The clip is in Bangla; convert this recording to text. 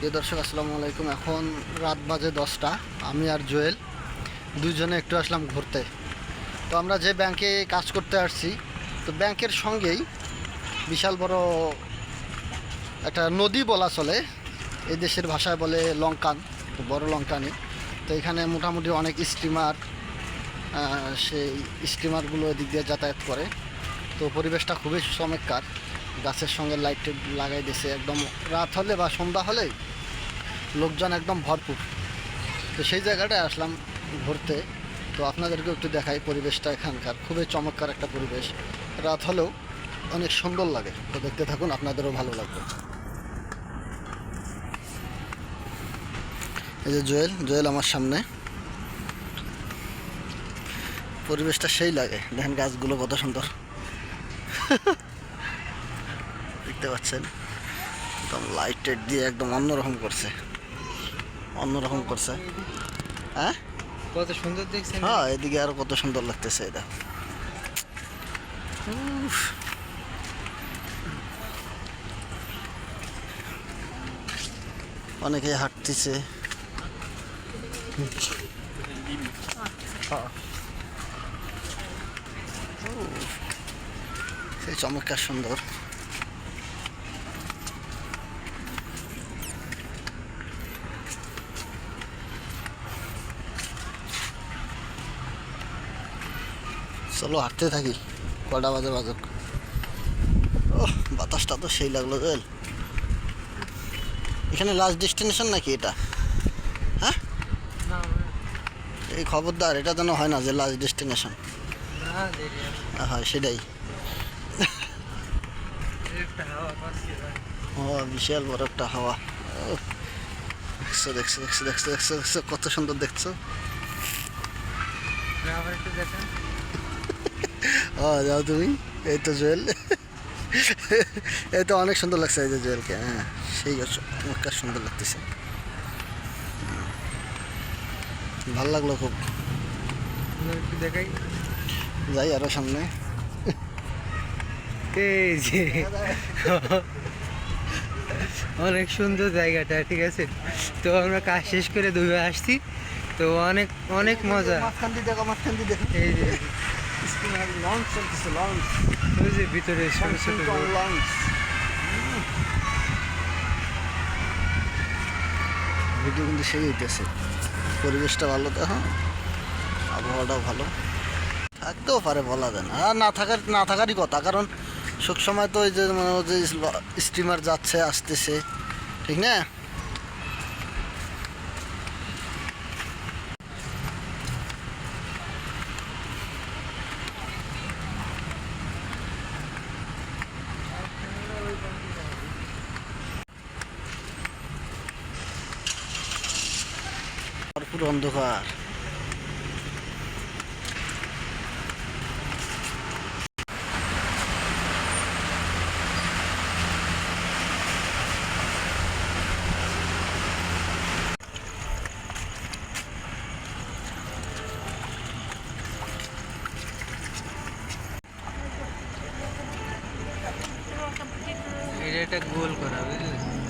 প্রিয় দর্শক, আসসালামু আলাইকুম। এখন রাত বাজে দশটা, আমি আর জুয়েল, দুজনে একটু আসলাম ঘুরতে। তো আমরা যে ব্যাংকে কাজ করতে আসছি, তো ব্যাংকের সঙ্গেই বিশাল বড় একটা নদী বলা চলে। এই দেশের ভাষায় বলে লঙ্কান তো বড় লঙ্কানি তো এখানে মোটামুটি অনেক স্টিমার সেই স্টিমারগুলো এদিক দিয়ে যাতায়াত করে। তো পরিবেশটা খুবই চমৎকার গাছের সঙ্গে লাইট লাগাই দিয়েছে। একদম রাত হলে বা সন্ধ্যা হলেই লোকজন একদম ভরপুর। তো সেই জায়গাটায় আসলাম ঘুরতে। তো আপনাদেরকেও একটু দেখাই পরিবেশটা এখানকার। খুবই চমৎকার একটা পরিবেশ। রাত হলেও অনেক সুন্দর লাগে। তো দেখতে থাকুন, আপনাদেরও ভালো লাগবে। এই যে জুয়েল জুয়েল আমার সামনে। পরিবেশটা সেই লাগে। দেখেন গাছগুলো কত সুন্দর। দেখতে পাচ্ছেন? একদম লাইট টাইট দিয়ে একদম অন্যরকম করছে। অন্যরকম করছে। হ্যাঁ? কত সুন্দর দেখছেন। হ্যাঁ এদিকে আরও কত সুন্দর লাগতেছে এটা উফ। অনেকেই হাঁটতেছে। হ্যাঁ। সেই চমৎকার সুন্দর। চলো হাঁটতে থাকি কটা বাজে বাজক। ও বাতাসটা তো সেই লাগল জেল এখানে লাস্ট ডেস্টিনেশন নাকি এটা? হ্যাঁ? এই খবরদার এটা যেন হয় না যে লাস্ট ডেস্টিনেশন। হয় সেটাই। ও বিশাল বড় একটা হাওয়া। দেখছ দেখছ দেখছ দেখছ দেখছ দেখছ কত সুন্দর দেখছ না, আবার একটু দেখেন ও যাও তুমি। এই তো জুয়েল। এই তো অনেক সুন্দর লাগছে এই যে জুয়েলকে। হ্যাঁ সেই চমৎকার সুন্দর লাগতেছে। ভালো লাগল খুব। দেখাই। যাই আরও সামনে। এই যে? অনেক সুন্দর জায়গাটা ঠিক আছে? তো আমরা কাজ শেষ করে দুবে আসছি। তো অনেক অনেক মজা। এই যে। লঞ্চ চলতেছে লঞ্চ ওই যে ভিতরে লঞ্চ ভিডিও কিন্তু সেই হইতেছে পরিবেশটা ভালো তো হ্যাঁ? আবহাওয়াটাও ভালো। থাকতেও পারে বলা যায় না। আর না থাকার না থাকারই কথা কারণ সব সময় তো ওই যে মানে ওই যে স্টিমার যাচ্ছে আসতেছে। ঠিক না? ভরপুর অন্ধকার। এটা গোল করা বুঝলি?